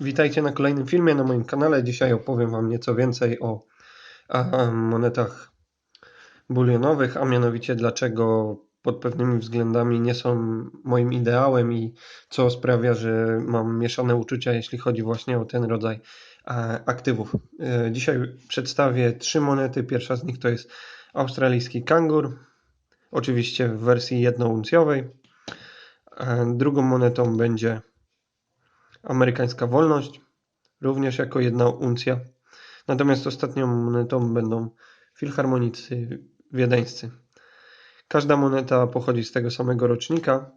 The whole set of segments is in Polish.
Witajcie na kolejnym filmie na moim kanale. Dzisiaj opowiem Wam nieco więcej o monetach bulionowych, a mianowicie dlaczego pod pewnymi względami nie są moim ideałem i co sprawia, że mam mieszane uczucia, jeśli chodzi właśnie o ten rodzaj aktywów. E, dzisiaj przedstawię trzy monety. Pierwsza z nich to jest australijski kangur, oczywiście w wersji jednouncjowej. E, drugą monetą będzie amerykańska wolność, również jako jedna uncja. Natomiast ostatnią monetą będą filharmonicy wiedeńscy. Każda moneta pochodzi z tego samego rocznika,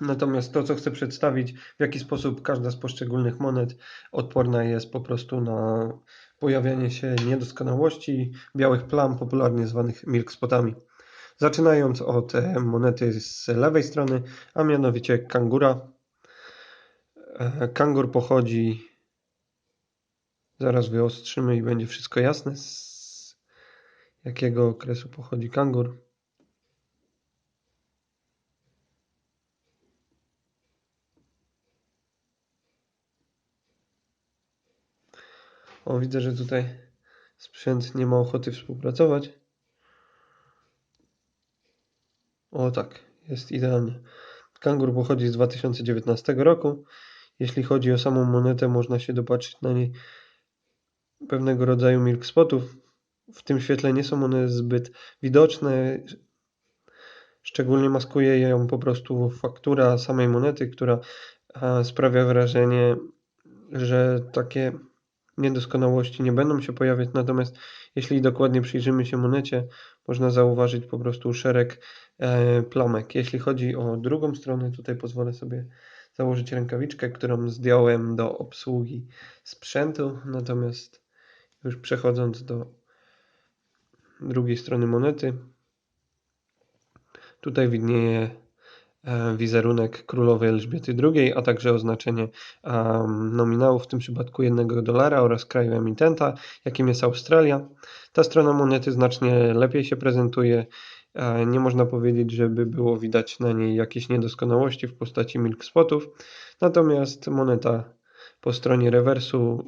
natomiast to, co chcę przedstawić, w jaki sposób każda z poszczególnych monet odporna jest po prostu na pojawianie się niedoskonałości, białych plam, popularnie zwanych milk spotami. Zaczynając od monety z lewej strony, a mianowicie kangura, E, kangur pochodzi. Zaraz wyostrzymy i będzie wszystko jasne. Z jakiego okresu pochodzi kangur? O, widzę, że tutaj sprzęt nie ma ochoty współpracować. O tak, jest idealnie. Kangur pochodzi z 2019 roku. Jeśli chodzi o samą monetę, można się dopatrzyć na niej pewnego rodzaju milk spotów. W tym świetle nie są one zbyt widoczne. Szczególnie maskuje ją po prostu faktura samej monety, która sprawia wrażenie, że takie niedoskonałości nie będą się pojawiać. Natomiast jeśli dokładnie przyjrzymy się monecie, można zauważyć po prostu szereg e, plamek. Jeśli chodzi o drugą stronę, tutaj pozwolę sobie założyć rękawiczkę, którą zdjąłem do obsługi sprzętu. Natomiast już przechodząc do drugiej strony monety, tutaj widnieje e, wizerunek królowej Elżbiety II, a także oznaczenie nominału, w tym przypadku jednego dolara oraz kraju emitenta, jakim jest Australia. Ta strona monety znacznie lepiej się prezentuje nie można powiedzieć, żeby było widać na niej jakieś niedoskonałości w postaci milk spotów. Natomiast moneta po stronie rewersu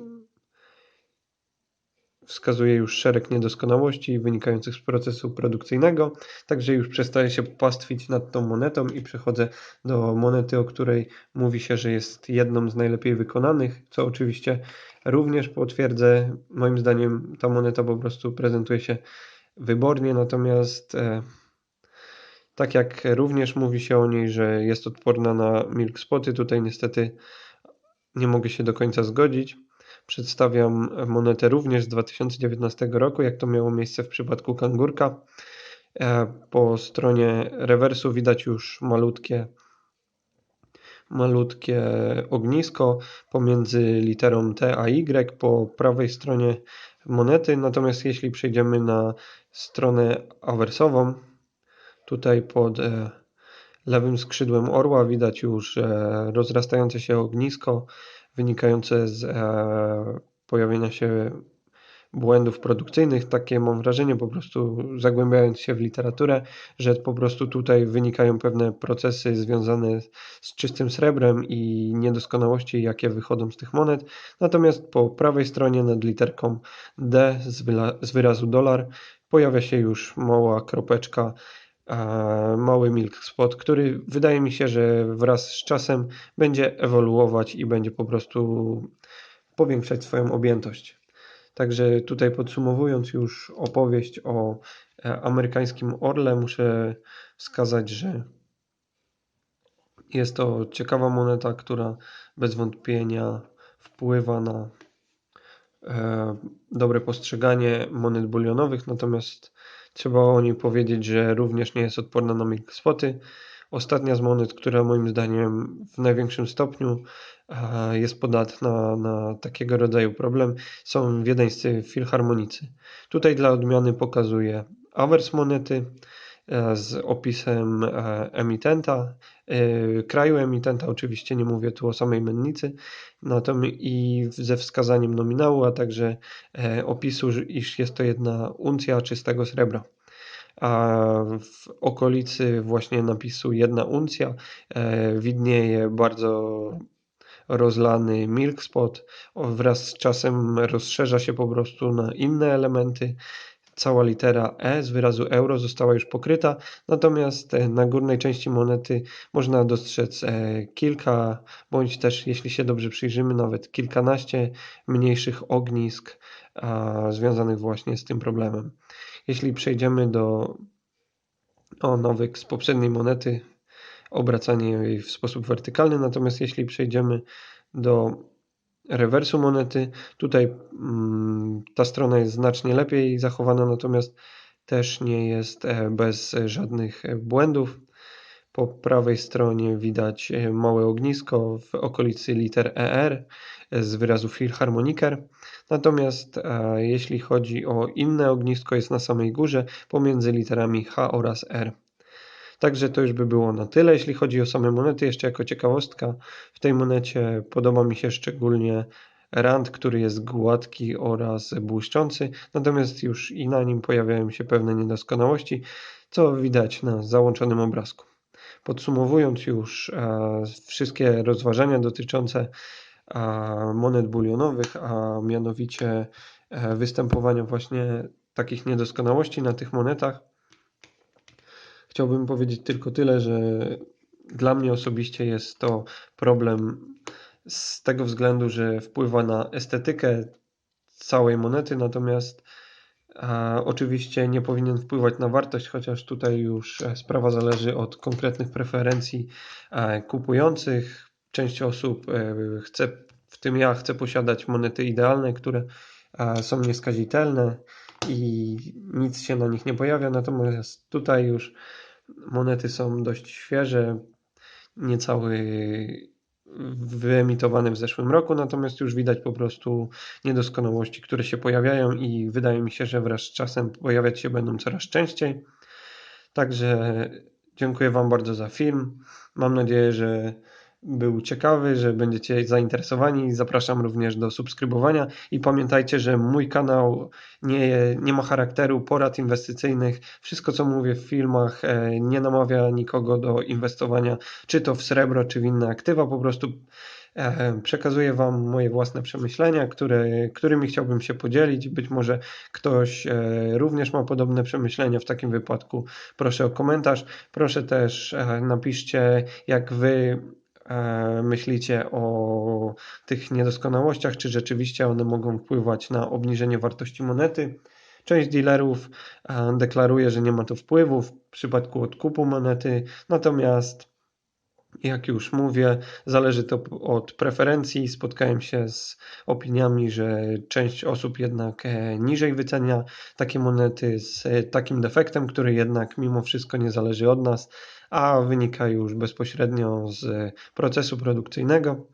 wskazuje już szereg niedoskonałości wynikających z procesu produkcyjnego, także już przestaję się pastwić nad tą monetą i przechodzę do monety, o której mówi się, że jest jedną z najlepiej wykonanych, co oczywiście również potwierdzę. Moim zdaniem ta moneta po prostu prezentuje się wybornie, natomiast e, tak jak również mówi się o niej, że jest odporna na milk spoty, tutaj niestety nie mogę się do końca zgodzić. Przedstawiam monetę również z 2019 roku, jak to miało miejsce w przypadku kangurka. E, po stronie rewersu widać już malutkie malutkie ognisko pomiędzy literą T a Y po prawej stronie monety. Natomiast jeśli przejdziemy na stronę awersową, tutaj pod e, lewym skrzydłem orła widać już rozrastające się ognisko wynikające z e, pojawienia się błędów produkcyjnych. Takie mam wrażenie, po prostu zagłębiając się w literaturę, że po prostu tutaj wynikają pewne procesy związane z czystym srebrem i niedoskonałości, jakie wychodzą z tych monet. Natomiast po prawej stronie nad literką D z wyrazu dolar pojawia się już mała kropeczka mały milk spot, który wydaje mi się, że wraz z czasem będzie ewoluować i będzie po prostu powiększać swoją objętość. Także tutaj podsumowując już opowieść o e, amerykańskim orle, muszę wskazać, że jest to ciekawa moneta, która bez wątpienia wpływa na e, dobre postrzeganie monet bulionowych, natomiast trzeba o niej powiedzieć, że również nie jest odporna na milk spoty. Ostatnia z monet, która moim zdaniem w największym stopniu jest podatna na takiego rodzaju problem, są wiedeńscy filharmonicy. Tutaj dla odmiany pokazuję awers monety e, z opisem e, emitenta, e, kraju emitenta, oczywiście nie mówię tu o samej mennicy, i ze wskazaniem nominału, a także opisu, iż jest to jedna uncja czystego srebra a w okolicy właśnie napisu jedna uncja widnieje bardzo rozlany milk spot wraz z czasem rozszerza się po prostu na inne elementy. Cała litera E z wyrazu euro została już pokryta, natomiast e, na górnej części monety można dostrzec e, kilka, bądź też, jeśli się dobrze przyjrzymy, nawet kilkanaście mniejszych ognisk związanych właśnie z tym problemem. Jeśli przejdziemy do o nowych z poprzedniej monety, obracanie jej w sposób wertykalny, natomiast jeśli przejdziemy do rewersu monety, tutaj mm, ta strona jest znacznie lepiej zachowana, natomiast też nie jest e, bez żadnych błędów. Po prawej stronie widać e, małe ognisko w okolicy liter ER z wyrazu Philharmoniker. Natomiast e, jeśli chodzi o inne ognisko, jest na samej górze pomiędzy literami H oraz R. Także to już by było na tyle, jeśli chodzi o same monety. Jeszcze jako ciekawostka, w tej monecie podoba mi się szczególnie rand, który jest gładki oraz błyszczący, natomiast już i na nim pojawiają się pewne niedoskonałości, co widać na załączonym obrazku. Podsumowując już e, wszystkie rozważania dotyczące e, monet bulionowych, a mianowicie e, występowania właśnie takich niedoskonałości na tych monetach, Chciałbym powiedzieć tylko tyle, że dla mnie osobiście jest to problem z tego względu, że wpływa na estetykę całej monety, natomiast oczywiście nie powinien wpływać na wartość, chociaż tutaj już e, sprawa zależy od konkretnych preferencji e, kupujących. Część osób e, chce, w tym ja, chcę posiadać monety idealne, które są nieskazitelne i nic się na nich nie pojawia, natomiast tutaj już Monety są dość świeże, niecały wyemitowane w zeszłym roku, natomiast już widać po prostu niedoskonałości, które się pojawiają i wydaje mi się, że wraz z czasem pojawiać się będą coraz częściej. Także dziękuję Wam bardzo za film. Mam nadzieję, że był ciekawy, że będziecie zainteresowani. Zapraszam również do subskrybowania i pamiętajcie, że mój kanał nie, nie ma charakteru porad inwestycyjnych. Wszystko, co mówię w filmach, e, nie namawia nikogo do inwestowania, czy to w srebro, czy w inne aktywa. Po prostu e, przekazuję Wam moje własne przemyślenia, które, którymi chciałbym się podzielić. Być może ktoś e, również ma podobne przemyślenia. W takim wypadku proszę o komentarz. Proszę też napiszcie, jak Wy myślicie o tych niedoskonałościach, czy rzeczywiście one mogą wpływać na obniżenie wartości monety. Część dealerów e, deklaruje, że nie ma to wpływu w przypadku odkupu monety, natomiast jak już mówię, zależy to od preferencji. Spotkałem się z opiniami, że część osób jednak e, niżej wycenia takie monety z takim defektem, który jednak mimo wszystko nie zależy od nas a wynika już bezpośrednio z procesu produkcyjnego.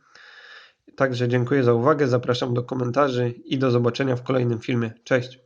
Także dziękuję za uwagę, zapraszam do komentarzy i do zobaczenia w kolejnym filmie. Cześć!